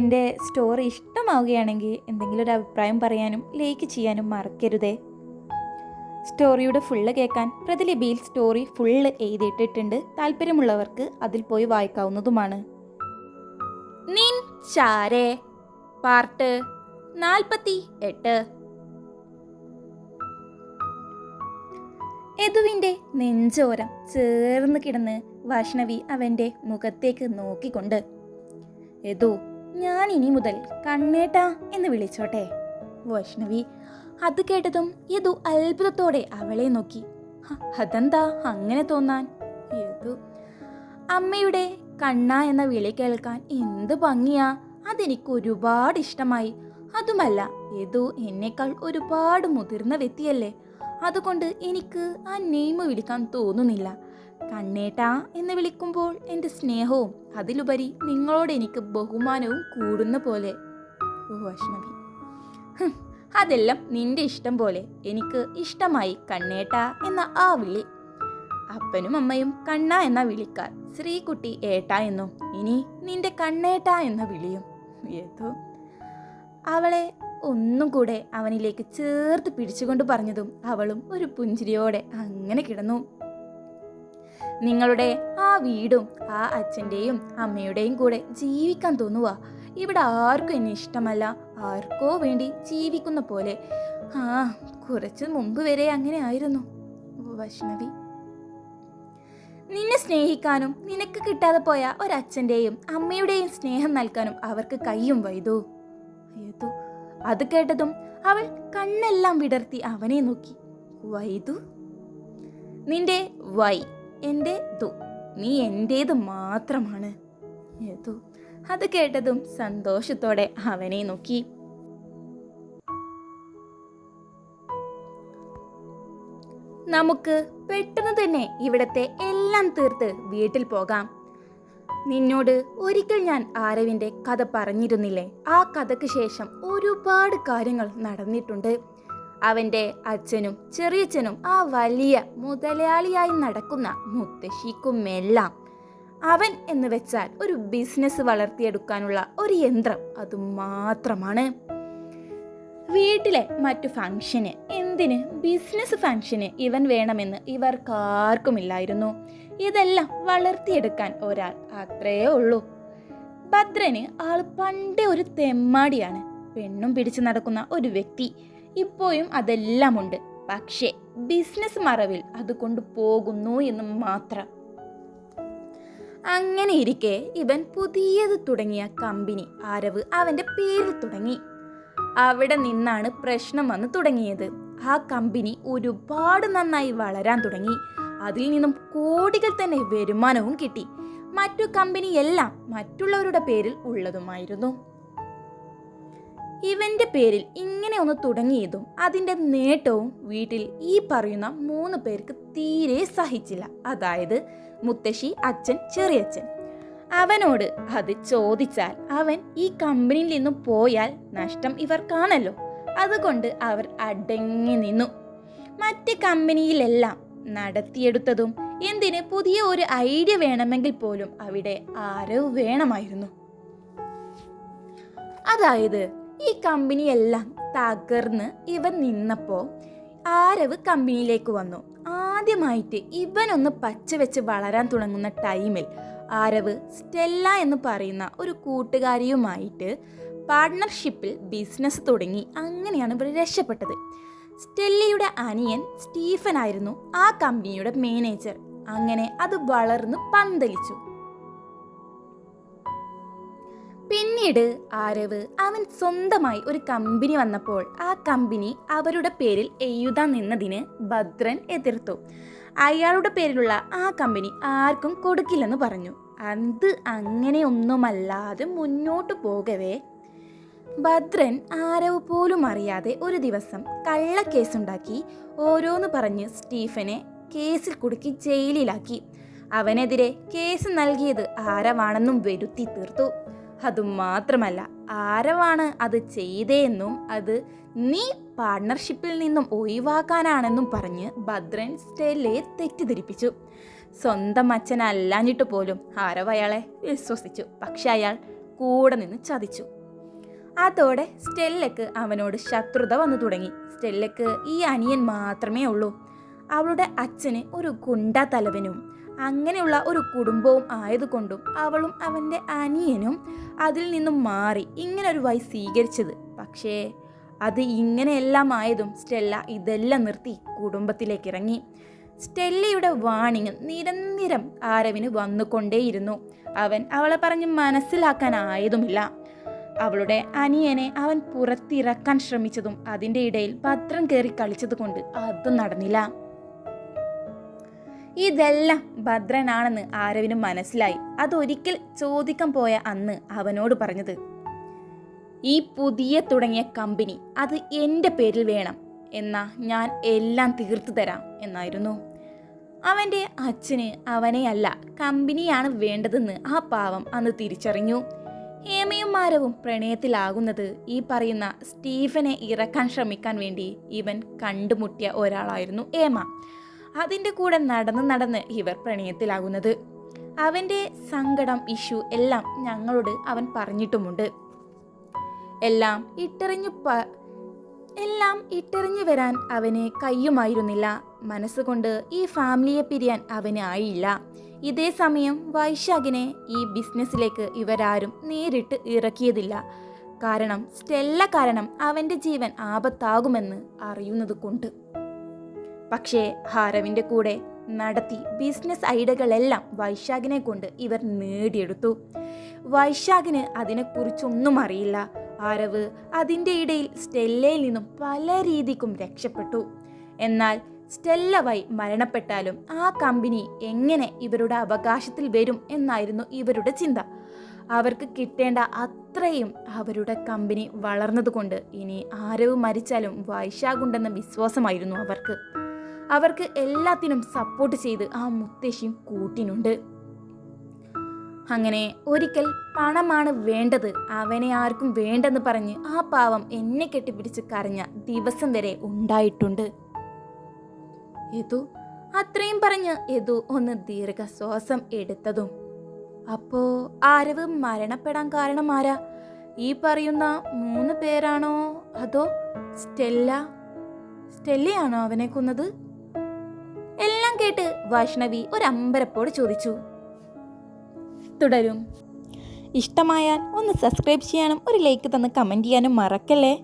എന്റെ സ്റ്റോറി ഇഷ്ടമാവുകയാണെങ്കിൽ എന്തെങ്കിലും ഒരു അഭിപ്രായം പറയാനും ലൈക്ക് ചെയ്യാനും മറക്കരുതേ. സ്റ്റോറിയുടെ ഫുള്ള് കേൾക്കാൻ പ്രതിലിപിയിൽ സ്റ്റോറി ഫുള്ള് എഴുതിയിട്ടിട്ടുണ്ട്. താല്പര്യമുള്ളവർക്ക് അതിൽ പോയി വായിക്കാവുന്നതുമാണ്. നിൻ ചാരേ. പാർട്ട് നാൽപ്പത്തി എട്ട് യദുവിന്റെ നെഞ്ചോരം ചേർന്ന് കിടന്ന് വാഷ്ണവി അവന്റെ മുഖത്തേക്ക് നോക്കിക്കൊണ്ട് യദു ഞാൻ ഇനി മുതൽ കണ്ണേട്ട എന്ന് വിളിച്ചോട്ടെ. വൈഷ്ണവി അത് കേട്ടതും യദു അത്ഭുതത്തോടെ അവളെ നോക്കി. "ഹ, അതെന്താ അങ്ങനെ തോന്നാൻ? യദു അമ്മയുടെ കണ്ണ എന്ന വിളി കേൾക്കാൻ എന്ത് ഭംഗിയാ? അതെനിക്ക് ഒരുപാട് ഇഷ്ടമായി. അതുമല്ല യദു എന്നേക്കാൾ ഒരുപാട് മുതിർന്ന വ്യക്തിയല്ലേ? അതുകൊണ്ട് എനിക്ക് ആ നെയിം വിളിക്കാൻ തോന്നുന്നില്ല. കണ്ണേട്ടാ എന്ന് വിളിക്കുമ്പോൾ എന്റെ സ്നേഹവും അതിലുപരി നിങ്ങളോട് എനിക്ക് ബഹുമാനവും കൂടുന്ന പോലെ. ഓ വൈഷ്ണവി അതെല്ലാം നിന്റെ ഇഷ്ടം പോലെ. എനിക്ക് ഇഷ്ടമായി കണ്ണേട്ട എന്ന ആ വിളി. അപ്പനും അമ്മയും കണ്ണ എന്ന വിളിക്കാർ. ശ്രീകുട്ടി ഏട്ട എന്നും ഇനി നിന്റെ കണ്ണേട്ട എന്ന വിളിയും. ഏതോ. അവളെ ഒന്നും കൂടെ അവനിലേക്ക് ചേർത്ത് പിടിച്ചുകൊണ്ട് പറഞ്ഞതും അവളും ഒരു പുഞ്ചിരിയോടെ അങ്ങനെ കിടന്നു. നിങ്ങളുടെ ആ വീടും ആ അച്ഛന്റെയും അമ്മയുടെയും കൂടെ ജീവിക്കാൻ തോന്നുക ഇവിടെ ആർക്കും എന്നെ ഇഷ്ടമല്ല. ആർക്കോ വേണ്ടി ജീവിക്കുന്ന പോലെ. ആ കുറച്ച് മുമ്പ് വരെ അങ്ങനെ ആയിരുന്നു. വൈഷ്ണവി. നിന്നെ സ്നേഹിക്കാനും നിനക്ക് കിട്ടാതെ പോയ ഒരച്ഛന്റെയും അമ്മയുടെയും സ്നേഹം നൽകാനും അവർക്ക് കയ്യും വൈതു. വൈതു. അത് കേട്ടതും അവൾ കണ്ണെല്ലാം വിടർത്തി അവനെ നോക്കി. വൈതു? നിന്റെ വൈ. എന്റെ ദു നീ എന്റേത് മാത്രമാണ്? ഏതു അത് കേട്ടതും സന്തോഷത്തോടെ അവനെ നോക്കി. നമുക്ക് പെട്ടെന്ന് തന്നെ ഇവിടത്തെ എല്ലാം തീർത്ത് വീട്ടിൽ പോകാം. നിന്നോട് ഒരിക്കൽ ഞാൻ ആരവിന്റെ കഥ പറഞ്ഞിരുന്നില്ലേ? ആ കഥയ്ക്ക് ശേഷം ഒരുപാട് കാര്യങ്ങൾ നടന്നിട്ടുണ്ട്. അവന്റെ അച്ഛനും ചെറിയച്ഛനും ആ വലിയ മുതലാളിയായി നടക്കുന്ന മുത്തശ്ശിക്കുമെല്ലാം അവൻ എന്ന് വെച്ചാൽ ഒരു ബിസിനസ് വളർത്തിയെടുക്കാനുള്ള ഒരു യന്ത്രം അത് മാത്രമാണ്. വീട്ടിലെ മറ്റു ഫംഗ്ഷന് എന്തിന് ബിസിനസ് ഫംഗ്ഷന് ഇവൻ വേണമെന്ന് ഇവർക്കാർക്കുമില്ലായിരുന്നു ഇതെല്ലാം വളർത്തിയെടുക്കാൻ ഒരാൾ അത്രേ ഉള്ളൂ. ഭദ്രന് ആൾ പണ്ടേ ഒരു തെമ്മാടിയാണ്. പെണ്ണും പിടിച്ചു നടക്കുന്ന ഒരു വ്യക്തി ഇപ്പോഴും അതെല്ലാമുണ്ട്. പക്ഷേ ബിസിനസ് മറവിൽ അത് കൊണ്ടുപോകുന്നു എന്ന് മാത്രം. അങ്ങനെ ഇരിക്കെ ഇവൻ പുതിയത് തുടങ്ങിയ കമ്പനി ആരവ് അവന്റെ പേര് തുടങ്ങി. അവിടെ നിന്നാണ് പ്രശ്നം വന്ന് തുടങ്ങിയത്. ആ കമ്പനി ഒരുപാട് നന്നായി വളരാൻ തുടങ്ങി. അതിൽ നിന്നും കോടികൾ തന്നെ വരുമാനവും കിട്ടി. മറ്റു കമ്പനിയെല്ലാം മറ്റുള്ളവരുടെ പേരിൽ ഉള്ളതുമായിരുന്നു. ഇവന്റെ പേരിൽ ഇങ്ങനെ ഒന്ന് തുടങ്ങിയതും അതിന്റെ നേട്ടവും വീട്ടിൽ ഈ പറയുന്ന മൂന്ന് പേർക്ക് തീരെ സഹിച്ചില്ല. അതായത് മുത്തശ്ശി അച്ഛൻ ചെറിയച്ഛൻ. അവനോട് അത് ചോദിച്ചാൽ അവൻ ഈ കമ്പനിയിൽ നിന്നും പോയാൽ നഷ്ടം ഇവർക്കാണല്ലോ. അതുകൊണ്ട് അവർ അടങ്ങി നിന്നു. മറ്റ് കമ്പനിയിലെല്ലാം നടത്തിയെടുത്തതും എന്തിന് പുതിയ ഒരു ഐഡിയ വേണമെങ്കിൽ പോലും അവിടെ ആരവ് വേണമായിരുന്നു. അതായത് ഈ കമ്പനിയെല്ലാം തകർന്ന് ഇവൻ നിന്നപ്പോൾ ആരവ് കമ്പനിയിലേക്ക് വന്നു. ആദ്യമായിട്ട് ഇവനൊന്ന് പച്ച വെച്ച് വളരാൻ തുടങ്ങുന്ന ടൈമിൽ ആരവ് സ്റ്റെല്ല എന്ന് പറയുന്ന ഒരു കൂട്ടുകാരിയുമായിട്ട് പാർട്ട്ണർഷിപ്പിൽ ബിസിനസ് തുടങ്ങി. അങ്ങനെയാണ് ഇവർ രക്ഷപ്പെട്ടത്. സ്റ്റെല്ലയുടെ അനിയൻ സ്റ്റീഫൻ ആയിരുന്നു ആ കമ്പനിയുടെ മാനേജർ. അങ്ങനെ അത് വളർന്ന് പന്തലിച്ചു. പിന്നീട് ആരവ് അവൻ സ്വന്തമായി ഒരു കമ്പനി വന്നപ്പോൾ ആ കമ്പനി അവരുടെ പേരിൽ എഴുതാൻ നിന്നതിന് ഭദ്രൻ എതിർത്തു. അയാളുടെ പേരിലുള്ള ആ കമ്പനി ആർക്കും കൊടുക്കില്ലെന്ന് പറഞ്ഞു. അത് അങ്ങനെയൊന്നുമല്ലാതെ മുന്നോട്ട് പോകവേ. ഭദ്രൻ ആരവ് പോലും അറിയാതെ ഒരു ദിവസം കള്ളക്കേസുണ്ടാക്കി ഓരോന്ന് പറഞ്ഞ് സ്റ്റീഫനെ കേസിൽ കുടുക്കി ജയിലിലാക്കി. അവനെതിരെ കേസ് നൽകിയത് ആരവാണെന്നും വരുത്തി തീർത്തു. അതുമാത്രമല്ല ആരവാണ് അത് ചെയ്തതെന്നും അത് നീ പാർട്ണർഷിപ്പിൽ നിന്നും ഒഴിവാക്കാനാണെന്നും പറഞ്ഞ് ഭദ്രൻ സ്റ്റെല്ലയെ തെറ്റിദ്ധരിപ്പിച്ചു. സ്വന്തം അച്ഛനല്ലാഞ്ഞിട്ട് പോലും ആരവ് അയാളെ വിശ്വസിച്ചു. പക്ഷെ അയാൾ കൂടെ നിന്ന് ചതിച്ചു. അതോടെ സ്റ്റെല്ലക്ക് അവനോട് ശത്രുത വന്നു തുടങ്ങി. സ്റ്റെല്ലക്ക് ഈ അനിയൻ മാത്രമേ ഉള്ളൂ. അവളുടെ അച്ഛന് ഒരു ഗുണ്ടാ തലവനും അങ്ങനെയുള്ള ഒരു കുടുംബവും ആയതുകൊണ്ടും അവളും അവന്റെ അനിയനും അതിൽ നിന്നും മാറി ഇങ്ങനെ ഒരു വഴി സ്വീകരിച്ചത്. പക്ഷേ അത് ഇങ്ങനെയെല്ലാം ആയതും സ്റ്റെല്ല ഇതെല്ലാം നിർത്തി കുടുംബത്തിലേക്ക് ഇറങ്ങി സ്റ്റെല്ലയുടെ വാണിങ് നിരന്തരം ആരവിന് വന്നുകൊണ്ടേയിരുന്നു. അവൻ അവളെ പറഞ്ഞ് മനസ്സിലാക്കാനായതുമില്ല. അവളുടെ അനിയനെ അവൻ പുറത്തിറക്കാൻ ശ്രമിച്ചതും അതിന്റെ ഇടയിൽ പത്രം കയറി കളിച്ചത് കൊണ്ട് അതും നടന്നില്ല. ഇതെല്ലാം ഭദ്രനാണെന്ന് ആരവിന് മനസ്സിലായി. അതൊരിക്കൽ ചോദിക്കാൻ പോയ അന്ന് അവനോട് പറഞ്ഞത് ഈ പുതിയ തുടങ്ങിയ കമ്പനി അത് എന്റെ പേരിൽ വേണം. എന്നാ ഞാൻ എല്ലാം തീർത്തു തരാം എന്നായിരുന്നു. അവന്റെ അച്ഛന് അവനെയല്ല കമ്പനിയാണ് വേണ്ടതെന്ന് ആ പാവം അന്ന് തിരിച്ചറിഞ്ഞു. ഹേമയും മാരവും പ്രണയത്തിലാകുന്നത് ഈ പറയുന്ന സ്റ്റീഫനെ ഇറക്കാൻ ശ്രമിക്കാൻ വേണ്ടി ഇവൻ കണ്ടുമുട്ടിയ ഒരാളായിരുന്നു ഏമ അതിന്റെ കൂടെ നടന്ന് നടന്ന് ഇവർ പ്രണയത്തിലാകുന്നത്. അവന്റെ സങ്കടം ഇഷ്യൂ എല്ലാം ഞങ്ങളോട് അവൻ പറഞ്ഞിട്ടുമുണ്ട്. എല്ലാം ഇട്ടെറിഞ്ഞു പ എല്ലാം ഇട്ടെറിഞ്ഞു വരാൻ അവന് കയ്യുമായിരുന്നില്ല മനസ്സുകൊണ്ട് ഈ ഫാമിലിയെ പിരിയാൻ അവന് ആയില്ല. ഇതേ സമയം വൈശാഖിനെ ഈ ബിസിനസ്സിലേക്ക് ഇവരാരും നേരിട്ട് ഇറക്കിയതില്ല. കാരണം സ്റ്റെല്ല കാരണം അവന്റെ ജീവൻ ആപത്താകുമെന്ന് അറിയുന്നത് കൊണ്ട് പക്ഷേ ഹാരവിന്റെ കൂടെ നടത്തി ബിസിനസ് ഐഡിയകളെല്ലാം വൈശാഖിനെ കൊണ്ട് ഇവർ നേടിയെടുത്തു. വൈശാഖിന് അതിനെക്കുറിച്ചൊന്നും അറിയില്ല. ആരവ് അതിന്റെ ഇടയിൽ സ്റ്റെല്ലയിൽ നിന്നും പല രീതിക്കും രക്ഷപ്പെട്ടു. എന്നാൽ സ്റ്റെല്ല വൈ മരണപ്പെട്ടാലും ആ കമ്പനി എങ്ങനെ ഇവരുടെ അവകാശത്തിൽ വരും എന്നായിരുന്നു ഇവരുടെ ചിന്ത. അവർക്ക് കിട്ടേണ്ട അത്രയും അവരുടെ കമ്പനി വളർന്നതുകൊണ്ട് ഇനി ആരവ് മരിച്ചാലും വൈശാഖുണ്ടെന്ന വിശ്വാസമായിരുന്നു അവർക്ക്. അവർക്ക് എല്ലാത്തിനും സപ്പോർട്ട് ചെയ്ത് ആ മുത്തശ്ശിയും കൂട്ടിനുണ്ട്. അങ്ങനെ ഒരിക്കൽ പണമാണ് വേണ്ടത് അവനെ ആർക്കും വേണ്ടെന്ന് പറഞ്ഞ് ആ പാവം എന്നെ കെട്ടിപ്പിടിച്ച് കരഞ്ഞ ദിവസം വരെ ഉണ്ടായിട്ടുണ്ട്. യദു അത്രയും പറഞ്ഞ് യദു ഒന്ന് ദീർഘശ്വാസം എടുത്തതും. അപ്പോ ആരവ് മരണപ്പെടാൻ കാരണം ആരാ? ഈ പറയുന്ന മൂന്ന് പേരാണോ? അതോ സ്റ്റെല്ല? സ്റ്റെല്ലയാണോ അവനെ കൊന്നത്? കേട്ട് വൈഷ്ണവി ഒരു അമ്പരപ്പോട് ചോദിച്ചു. തുടരും. ഇഷ്ടമായാൽ ഒന്ന് സബ്സ്ക്രൈബ് ചെയ്യാനും ഒരു ലൈക്ക് തന്ന് കമന്റ് ചെയ്യാനും മറക്കല്ലേ?